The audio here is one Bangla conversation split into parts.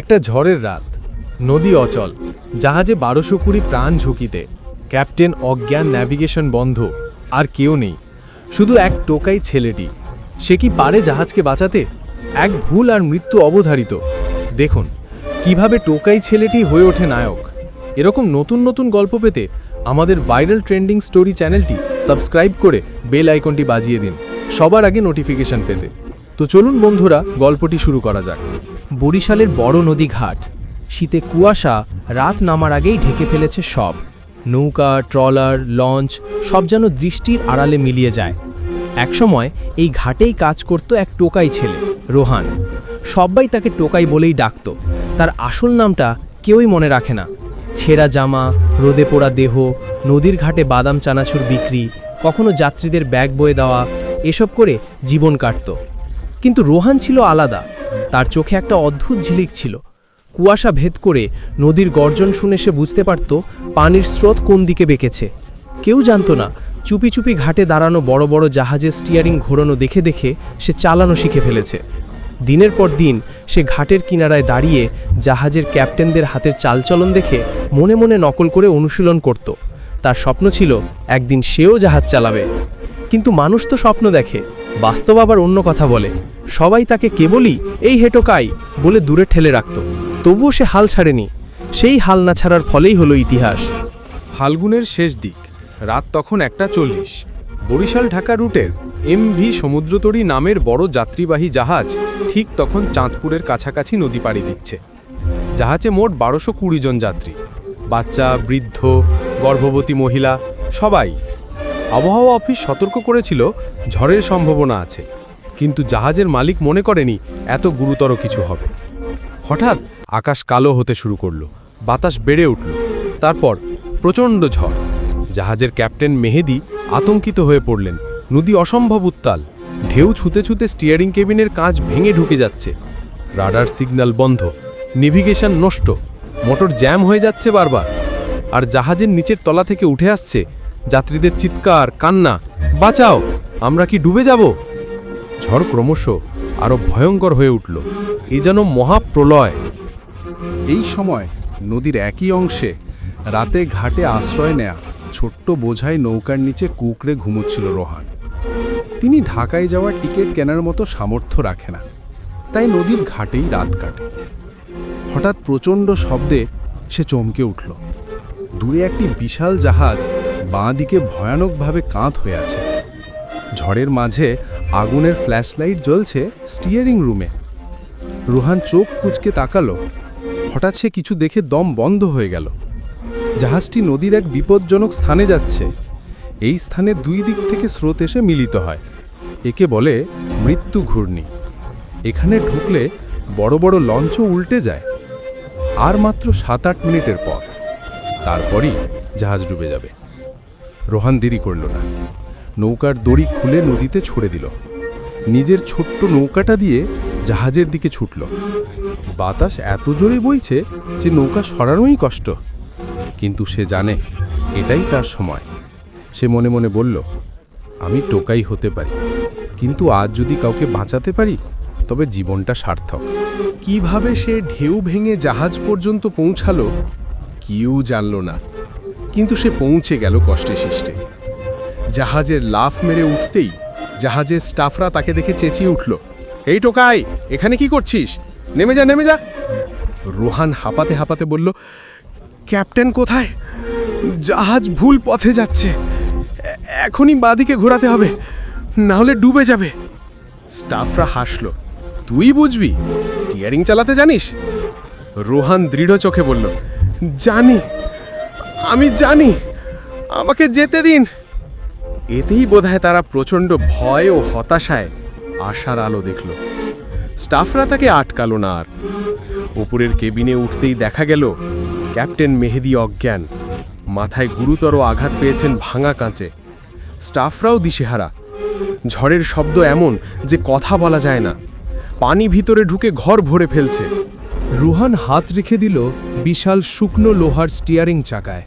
একটা ঝড়ের রাত, নদী অচল, জাহাজে বারোশো কুড়ি প্রাণ ঝুঁকিতে, ক্যাপ্টেন অজ্ঞান ন্যাভিগেশন বন্ধ, আর কেউ নেই, শুধু এক টোকাই ছেলেটি, সে কি পারে জাহাজকে বাঁচাতে? এক ভুল আর মৃত্যু অবধারিত, দেখুন, কীভাবে টোকাই ছেলেটি হয়ে ওঠে নায়ক, এরকম নতুন নতুন গল্প পেতে আমাদের ভাইরাল ট্রেন্ডিং স্টোরি চ্যানেলটি সাবস্ক্রাইব করে বেল আইকনটি বাজিয়ে দিন, সবার আগে নোটিফিকেশন পেতে। তো চলুন বন্ধুরা, গল্পটি শুরু করা যাক। বরিশালের বড় নদী ঘাট। শীতে কুয়াশা, রাত নামার আগেই ঢেকে ফেলেছে সব। নৌকা, ট্রলার, লঞ্চ, সব যেন দৃষ্টির আড়ালে মিলিয়ে যায়। একসময় এই ঘাটেই কাজ করত এক টোকাই ছেলে, রোহান। সবাই তাকে টোকাই বলেই ডাকত। তার আসল নামটা কেউই মনে রাখে না। ছেঁড়া জামা, রোদে পোড়া দেহ, নদীর ঘাটে বাদাম, চানাচুর বিক্রি, কখনো যাত্রীদের ব্যাগ বয়ে দেওয়া, এসব করে জীবন কাটত। কিন্তু রোহান ছিল আলাদা। তার চোখে একটা অদ্ভুত ঝিলিক ছিল। কুয়াশা ভেদ করে নদীর গর্জন শুনে সে বুঝতে পারত পানির স্রোত কোন দিকে বেঁকেছে। কেউ জানতো না, চুপি চুপি ঘাটে দাঁড়ানো বড় বড় জাহাজের স্টিয়ারিং ঘোরানো দেখে দেখে সে চালানো শিখে ফেলেছে। দিনের পর দিন সে ঘাটের কিনারায় দাঁড়িয়ে জাহাজের ক্যাপ্টেনদের হাতের চালচলন দেখে মনে মনে নকল করে অনুশীলন করত। তার স্বপ্ন ছিল, একদিন সেও জাহাজ চালাবে। কিন্তু মানুষ তো স্বপ্ন দেখে। বাস্তব আবার অন্য কথা বলে। সবাই তাকে কেবলই, এই হেটোকাই বলে দূরে ঠেলে রাখত। তবুও সে হাল ছাড়েনি। সেই হাল না ছাড়ার ফলেই হলো ইতিহাস। ফাল্গুনের শেষ দিক। রাত তখন একটা চল্লিশ। বরিশাল ঢাকা রুটের এমভি সমুদ্রতরী নামের বড় যাত্রীবাহী জাহাজ ঠিক তখন চাঁদপুরের কাছাকাছি নদী পাড়ি দিচ্ছে। জাহাজে মোট বারোশো কুড়ি জন যাত্রী। বাচ্চা, বৃদ্ধ, গর্ভবতী মহিলা, সবাই আবহাওয়া অফিস সতর্ক করেছিল, ঝড়ের সম্ভাবনা আছে। কিন্তু জাহাজের মালিক মনে করেনি এত গুরুতর কিছু হবে। হঠাৎ আকাশ কালো হতে শুরু করল, বাতাস বেড়ে উঠল। তারপর প্রচণ্ড ঝড়। জাহাজের ক্যাপ্টেন মেহেদি আতঙ্কিত হয়ে পড়লেন। নদী অসম্ভব উত্তাল। ঢেউ ছুতে ছুতে স্টিয়ারিং কেবিনের কাঁচ ভেঙে ঢুকে যাচ্ছে। রাডার সিগন্যাল বন্ধ। নেভিগেশন নষ্ট। মোটর জ্যাম হয়ে যাচ্ছে বারবার। আর জাহাজের নিচের তলা থেকে উঠে আসছে যাত্রীদের চিৎকার, কান্না, বাঁচাও, আমরা কি ডুবে যাব? ঝড় ক্রমশ আরও ভয়ঙ্কর হয়ে উঠল। এ যেন মহাপ্রলয়। এই সময় নদীর একই অংশে রাতে ঘাটে আশ্রয় নেয়া ছোট্ট বোঝাই নৌকার নিচে কুকড়ে ঘুমোচ্ছিল রোহান। তিনি ঢাকায় যাওয়ার টিকিট কেনার মতো সামর্থ্য রাখে না। তাই নদীর ঘাটেই রাত কাটে। হঠাৎ প্রচণ্ড শব্দে সে চমকে উঠল। দূরে একটি বিশাল জাহাজ বাঁ দিকে ভয়ানকভাবে কাঁধ হয়ে আছে। ঝড়ের মাঝে আগুনের ফ্ল্যাশলাইট জ্বলছে স্টিয়ারিং রুমে। রোহান চোখ কুচকে তাকালো। হঠাৎ সে কিছু দেখে দম বন্ধ হয়ে গেল। জাহাজটি নদীর এক বিপজ্জনক স্থানে যাচ্ছে। এই স্থানে দুই দিক থেকে স্রোত এসে মিলিত হয়। একে বলে মৃত্যু ঘূর্ণি। এখানে ঢুকলে বড় বড় লঞ্চও উল্টে যায়। আর মাত্র সাত আট মিনিটের পথ। তারপরই জাহাজ ডুবে যাবে। রোহান দেরি করল না। নৌকার দড়ি খুলে নদীতে ছুড়ে দিল। নিজের ছোট্ট নৌকাটা দিয়ে জাহাজের দিকে ছুটল। বাতাস এত জোরে বইছে যে নৌকা সরানোই কষ্ট। কিন্তু সে জানে, এটাই তার সময়। সে মনে মনে বলল, আমি টোকাই হতে পারি। কিন্তু আজ যদি কাউকে বাঁচাতে পারি, তবে জীবনটা সার্থক। কীভাবে সে ঢেউ ভেঙে জাহাজ পর্যন্ত পৌঁছালো, কেউ জানল না। কিন্তু সে পৌঁছে গেল কষ্টে শিষ্টে। জাহাজের লাফ মেরে উঠতেই জাহাজের স্টাফরা তাকে দেখে চেঁচিয়ে উঠল, এই টোকাই, এখানে কি করছিস? নেমে যা নেমে যা। রোহান হাঁপাতে হাঁপাতে বলল, ক্যাপ্টেন কোথায়? জাহাজ ভুল পথে যাচ্ছে। এখনই বাদিকে ঘোরাতে হবে, না হলে ডুবে যাবে। স্টাফরা হাসলো, তুই বুঝবি স্টিয়ারিং চালাতে জানিস? রোহান দৃঢ় চোখে বলল, জানি। আমি জানি। আমাকে যেতে দিন। এতেই বোধহয় তারা প্রচণ্ড ভয় ও হতাশায় আশার আলো দেখল। স্টাফরা তাকে আটকালো না আর। ওপরের কেবিনে উঠতেই দেখা গেল, ক্যাপ্টেন মেহেদি অজ্ঞান। মাথায় গুরুতর আঘাত পেয়েছেন ভাঙা কাঁচে। স্টাফরাও দিশেহারা। ঝড়ের শব্দ এমন যে কথা বলা যায় না। পানি ভিতরে ঢুকে ঘর ভরে ফেলছে। রুহান হাত রেখে দিল বিশাল শুকনো লোহার স্টিয়ারিং চাকায়।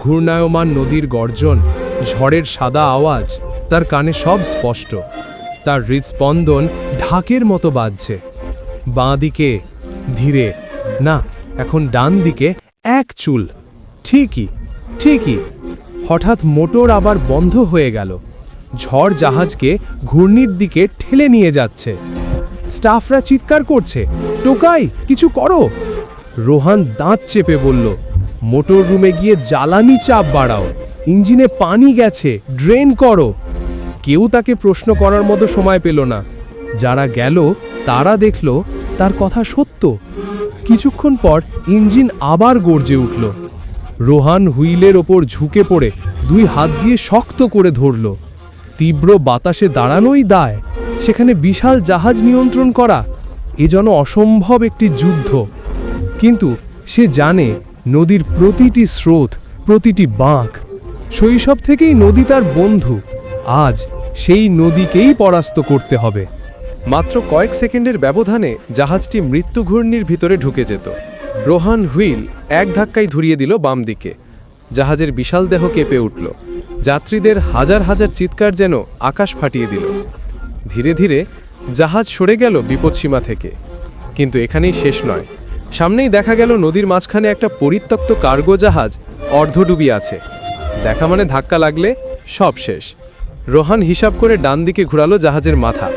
ঘূর্ণায়মান নদীর গর্জন, ঝড়ের সাদা আওয়াজ, তার কানে সব স্পষ্ট। তার হৃদস্পন্দন ঢাকের মতো বাজছে। বাঁ দিকে, ধীরে, না, এখন ডান দিকে এক চুল। ঠিকই ঠিকই। হঠাৎ মোটর আবার বন্ধ হয়ে গেল। ঝড় জাহাজকে ঘূর্ণির দিকে ঠেলে নিয়ে যাচ্ছে। স্টাফরা চিৎকার করছে, টোকাই, কিছু করো? রোহান দাঁত চেপে বলল মোটর রুমে গিয়ে জ্বালানি চাপ বাড়াও। ইঞ্জিনে পানি গেছে, ড্রেন করো। কেউ তাকে প্রশ্ন করার মতো সময় পেল না। যারা গেল, তারা দেখল, তার কথা সত্য। কিছুক্ষণ পর ইঞ্জিন আবার গর্জে উঠল। রোহান হুইলের ওপর ঝুঁকে পড়ে দুই হাত দিয়ে শক্ত করে ধরল। তীব্র বাতাসে দাঁড়ানোই দায়। সেখানে বিশাল জাহাজ নিয়ন্ত্রণ করা, এ যেন অসম্ভব একটি যুদ্ধ। কিন্তু সে জানে নদীর প্রতিটি স্রোত, প্রতিটি বাঁক। শৈশব থেকেই নদী তার বন্ধু। আজ সেই নদীকেই পরাস্ত করতে হবে। মাত্র কয়েক সেকেন্ডের ব্যবধানে জাহাজটি মৃত্যু ঘূর্ণির ভিতরে ঢুকে যেত। রোহান হুইল এক ধাক্কায় ধরিয়ে দিল বাম দিকে। জাহাজের বিশাল দেহ কেঁপে উঠল। যাত্রীদের হাজার হাজার চিৎকার যেন আকাশ ফাটিয়ে দিল। ধীরে ধীরে জাহাজ সরে গেল বিপদসীমা থেকে। কিন্তু এখানেই শেষ নয়। সামনেই দেখা গেল নদীর মাঝখানে একটা পরিত্যক্ত কার্গো জাহাজ অর্ধডুবি আছে। দেখা মানে ধাক্কা লাগলে সব শেষ। রোহান হিসাব করে ডান দিকে ঘুরালো জাহাজের মাথা।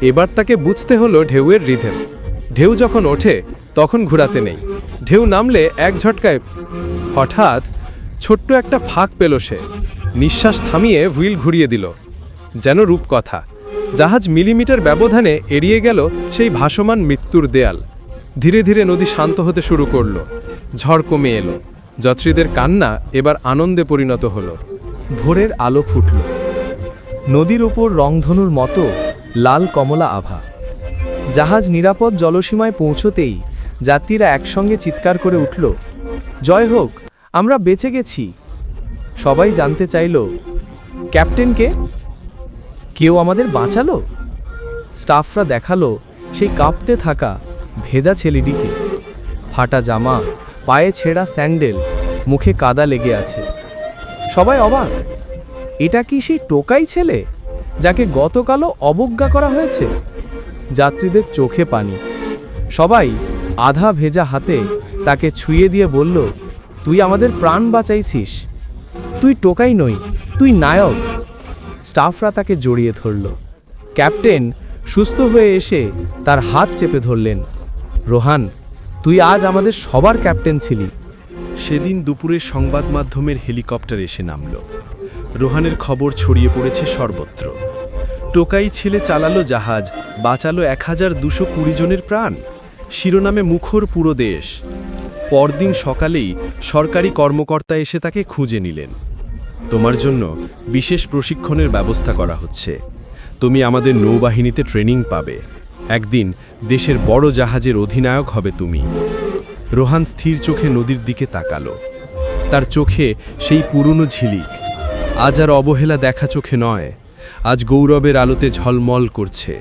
এবার তাকে বুঝতে হলো ঢেউয়ের রিধেম। ঢেউ যখন ওঠে, তখন ঘুরাতে নেই। ঢেউ নামলে এক ঝটকায় হঠাৎ ছোট্ট একটা ফাঁক পেল সে। নিঃশ্বাস থামিয়ে হুইল ঘুরিয়ে দিল। যেন রূপকথা। জাহাজ মিলিমিটার ব্যবধানে এড়িয়ে গেল সেই ভাসমান মৃত্যুর দেয়াল। ধীরে ধীরে নদী শান্ত হতে শুরু করল। ঝড় কমে এলো। যাত্রীদের কান্না এবার আনন্দে পরিণত হলো। ভোরের আলো ফুটল। নদীর ওপর রংধনুর মতো লাল কমলা আভা। জাহাজ নিরাপদ জলসীমায় পৌঁছতেই যাত্রীরা একসঙ্গে চিৎকার করে উঠল, জয় হোক, আমরা বেঁচে গেছি। সবাই জানতে চাইল ক্যাপ্টেনকে কেউ আমাদের বাঁচালো? স্টাফরা দেখাল সেই কাঁপতে থাকা ভেজা ছেলেটিকে। ফাটা জামা, পায়ে ছেঁড়া স্যান্ডেল, মুখে কাদা লেগে আছে। সবাই অবাক, এটা কি সেই টোকাই ছেলে যাকে গতকালও অবজ্ঞা করা হয়েছে? যাত্রীদের চোখে পানি। সবাই আধা ভেজা হাতে তাকে ছুঁয়ে দিয়ে বলল, তুই আমাদের প্রাণ বাঁচাইছিস। তুই টোকাই নই, তুই নায়ক। স্টাফরা তাকে জড়িয়ে ধরল। ক্যাপ্টেন সুস্থ হয়ে এসে তার হাত চেপে ধরলেন। রোহান, তুই আজ আমাদের সবার ক্যাপ্টেন ছিলি। সেদিন দুপুরে সংবাদ মাধ্যমের হেলিকপ্টার এসে নামল। রোহানের খবর ছড়িয়ে পড়েছে সর্বত্র। টোকাই ছেলে চালালো জাহাজ, বাঁচালো এক হাজার দুশো কুড়ি জনের প্রাণ। শিরোনামে মুখর পুরো দেশ। পরদিন সকালেই সরকারি কর্মকর্তা এসে তাকে খুঁজে নিলেন। তোমার জন্য বিশেষ প্রশিক্ষণের ব্যবস্থা করা হচ্ছে। তুমি আমাদের নৌবাহিনীতে ট্রেনিং পাবে। একদিন দেশের বড় জাহাজের অধিনায়ক হবে তুমি। রোহান স্থির চোখে নদীর দিকে তাকালো। তার চোখে সেই পুরনো ঝিলিক। আজ আর অবহেলা দেখা চোখে নয়, আজ গৌরবের আলোতে ঝলমল করছে।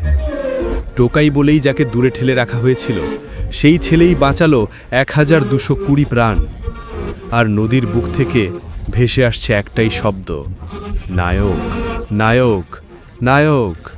টোকাই বলেই যাকে দূরে ঠেলে রাখা হয়েছিল, সেই ছেলেই বাঁচালো এক হাজার দুশো কুড়ি প্রাণ। আর নদীর বুক থেকে ভেসে আসছে একটাই শব্দ, নায়ক নায়ক নায়ক।